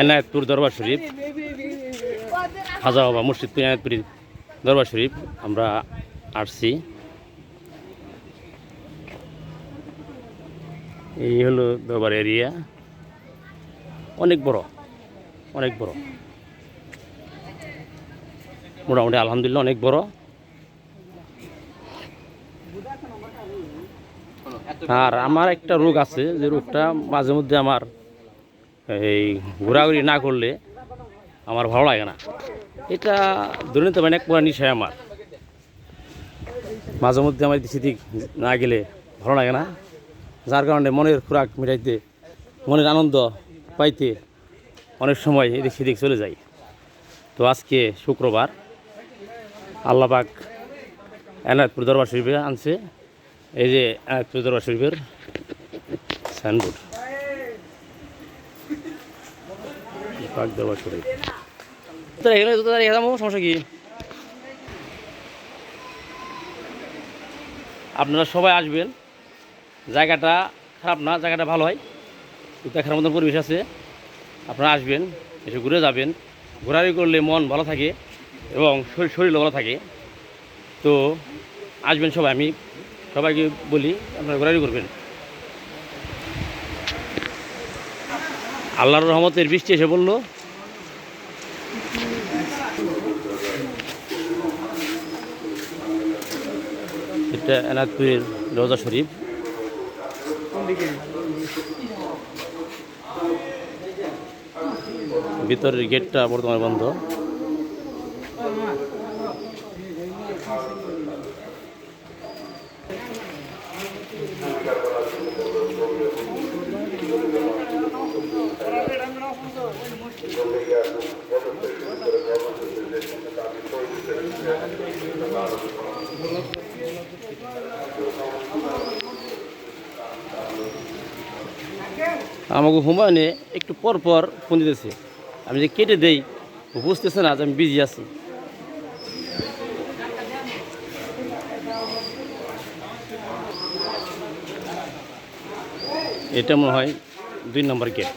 এনায়তপুর দরবার শরীফ হাজা বাবা মুর্শিদপুর এনায়তপুরি দরবার শরীফ, আমরা আসছি। এই হলো দরবার এরিয়া। অনেক বড় অনেক বড়। মোটামুটি আলহামদুলিল্লাহ অনেক বড়। আর আমার একটা রোগ আছে যে রোগটা মাঝে মধ্যে আমার এই ঘোরাঘুরি না করলে আমার ভালো লাগে না। এটা ধরে নিতে পারেন এক পুরা নিশায় আমার। মাঝে মধ্যে আমার এদিক সেদিক না গেলে ভালো লাগে না, যার কারণে মনের খোরাক মিটাইতে, মনের আনন্দ পাইতে অনেক সময় এদিক সেদিক চলে যাই। তো আজকে শুক্রবার আল্লাপাক এনায়তপুর দরবার শরীফে আনছে। এই যে দরবার শরীফের সাইনবোর্ড শরীফ তো আপনারা সবাই আসবেন। জায়গাটা খারাপ না, জায়গাটা ভালো হয়। দেখার মতন পরিবেশ আছে। আপনারা আসবেন, এসে ঘুরে যাবেন। ঘোরাঘুরি করলে মন ভালো থাকে এবং শরীর শরীরও ভালো থাকে। তো আসবেন সবাই, আমি সবাইকে বলি, আপনারা ঘোরাঘুরি করবেন। আল্লাহর রহমতের বৃষ্টি এসে বলল এটা এনাদপুরের রোজা শরীফ। ভিতরের গেটটা বর্তমানে বন্ধ। আমাকে হুমায়ুনে একটু পর পর ফোন দিতেছে। আমি যে কেটে দেই বুঝতেছে না যে আমি বিজি আছি। এটা মনে হয় দুই নম্বর গেট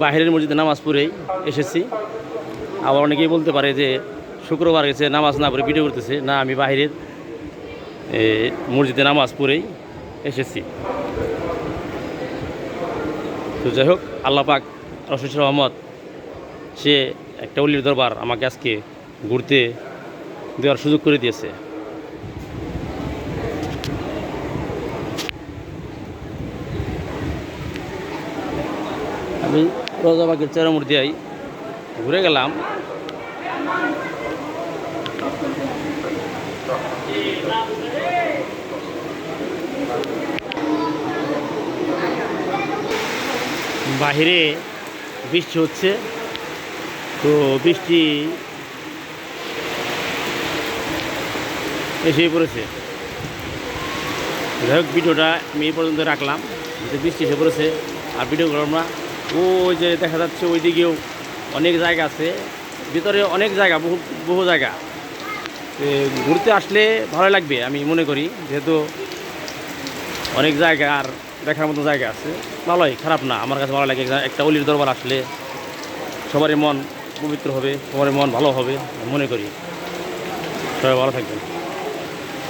বাহিরের মসজিদে নামাজ পড়েই এসেছি। আবার অনেকেই বলতে পারে যে শুক্রবার গেছে, নামাজ না পড়ে ভিডিও করতেছে। না, আমি বাহিরের মসজিদে নামাজ পড়েই এসেছি। তো যাই হোক, আল্লাহ পাক রশিদ রহমদ সে একটা অলির দরবার আমাকে আজকে ঘুরতে দেওয়ার সুযোগ করে দিয়েছে। আমি রোজাবাগের চেরামুর দিয়াই ঘুরে গেলাম। বাহিরে বৃষ্টি হচ্ছে, তো বৃষ্টি এসে পড়েছে। যাই হোক, ভিডিওটা আমি এই পর্যন্ত রাখলাম। বৃষ্টি এসে পড়েছে, আর ভিডিও করলাম না। ওই যে দেখা যাচ্ছে ওই দিকেও অনেক জায়গা আছে। ভিতরে অনেক জায়গা, বহু বহু জায়গা। ঘুরতে আসলে ভালো লাগবে আমি মনে করি, যেহেতু অনেক জায়গা আর দেখার মতো জায়গা আছে। ভালোই, খারাপ না, আমার কাছে ভালো লাগে। একটা অলির দরবার আসলে সবারই মন পবিত্র হবে, সবারই মন ভালো হবে মনে করি। সবাই ভালো থাকবেন।